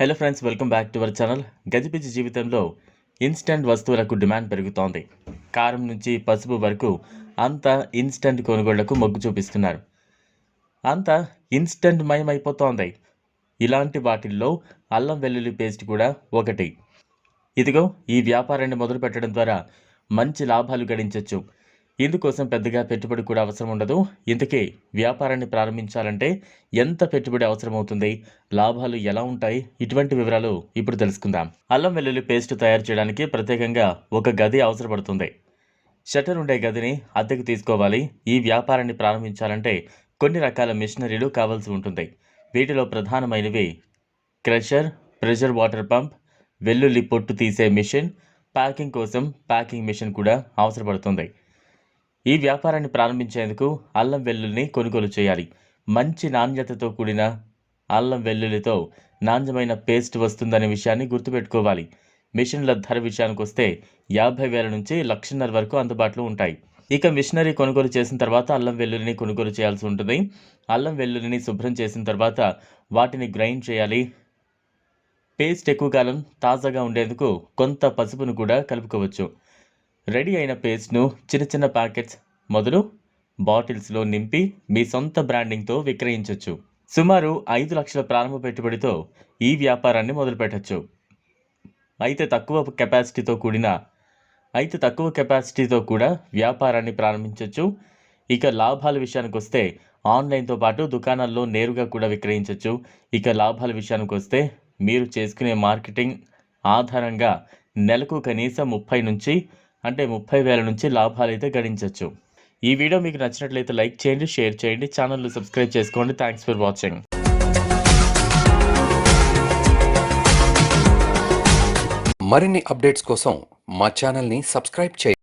Hello friends welcome back to our channel గజిబిజి జీవితంలో instant వస్తువులకు demand పెరుగుతోంది. కారం నుంచి పసుపు వరకు అంతా ఇన్స్టంట్ కొనుగోళ్ళకు మొగ్గు చూపిస్తున్నారు. అంతా ఇన్స్టంట్ మయమైపోతోంది. ఇలాంటి వాటిల్లో అల్లం వెల్లుల్లి పేస్ట్ కూడా ఒకటి. ఇదిగో ఈ వ్యాపారాన్ని మొదలు పెట్టడం ద్వారా మంచి లాభాలు గడించవచ్చు ఇందుకోసం పెద్దగా పెట్టుబడి కూడా అవసరం ఉండదు. ఇంతకీ వ్యాపారాన్ని ప్రారంభించాలంటే ఎంత పెట్టుబడి అవసరమవుతుంది? లాభాలు ఎలా ఉంటాయి? ఇటువంటి వివరాలు ఇప్పుడు తెలుసుకుందాం. అల్లం వెల్లుల్లి పేస్ట్ తయారు చేయడానికి ప్రత్యేకంగా ఒక గది అవసరపడుతుంది. షట్టర్ ఉండే గదిని అద్దెకు తీసుకోవాలి. ఈ వ్యాపారాన్ని ప్రారంభించాలంటే కొన్ని రకాల మిషనరీలు కావాల్సి ఉంటుంది. వీటిలో ప్రధానమైనవి క్రషర్ ప్రెషర్ వాటర్ పంప్ వెల్లుల్లి పొట్టు తీసే మిషన్ ప్యాకింగ్ కోసం ప్యాకింగ్ మిషన్ కూడా అవసరపడుతుంది. ఈ వ్యాపారాన్ని ప్రారంభించేందుకు అల్లం వెల్లుల్లిని కొనుగోలు చేయాలి. మంచి నాణ్యతతో కూడిన అల్లం వెల్లుల్లితో నాణ్యమైన పేస్ట్ వస్తుందనే విషయాన్ని గుర్తుపెట్టుకోవాలి. మిషన్ల ధర విషయానికి వస్తే యాభై వేల నుంచి లక్షన్నర వరకు అందుబాటులో ఉంటాయి. ఇక మిషనరీ కొనుగోలు చేసిన తర్వాత అల్లం వెల్లుల్లిని కొనుగోలు చేయాల్సి ఉంటుంది. అల్లం వెల్లుల్లిని శుభ్రం చేసిన తర్వాత వాటిని గ్రైండ్ చేయాలి. పేస్ట్ ఎక్కువ కాలం తాజాగా ఉండేందుకు కొంత పసుపును కూడా కలుపుకోవచ్చు. రెడీ అయిన పేస్ట్ను చిన్న చిన్న ప్యాకెట్స్ మొదలు బాటిల్స్లో నింపి మీ సొంత బ్రాండింగ్తో విక్రయించవచ్చు సుమారు ఐదు లక్షల ప్రారంభ పెట్టుబడితో ఈ వ్యాపారాన్ని మొదలుపెట్టచ్చు. అయితే తక్కువ కెపాసిటీతో కూడిన అయితే తక్కువ కెపాసిటీతో కూడా వ్యాపారాన్ని ప్రారంభించవచ్చు ఇక లాభాల విషయానికి వస్తే ఆన్లైన్తో పాటు దుకాణాల్లో నేరుగా కూడా విక్రయించవచ్చు ఇక లాభాల విషయానికి వస్తే మీరు చేసుకునే మార్కెటింగ్ ఆధారంగా నెలకు కనీసం ముప్పై నుంచి అంటే ముప్పై వేల నుంచి లాభాలు అయితే గడించవచ్చు ఈ వీడియో మీకు నచ్చినట్లయితే లైక్ చేయండి షేర్ చేయండి ఛానల్ని సబ్స్క్రైబ్ చేసుకోండి. థ్యాంక్స్ ఫర్ వాచింగ్ మరిన్ని అప్డేట్స్ కోసం మా ఛానల్ని సబ్స్క్రైబ్ చేయండి.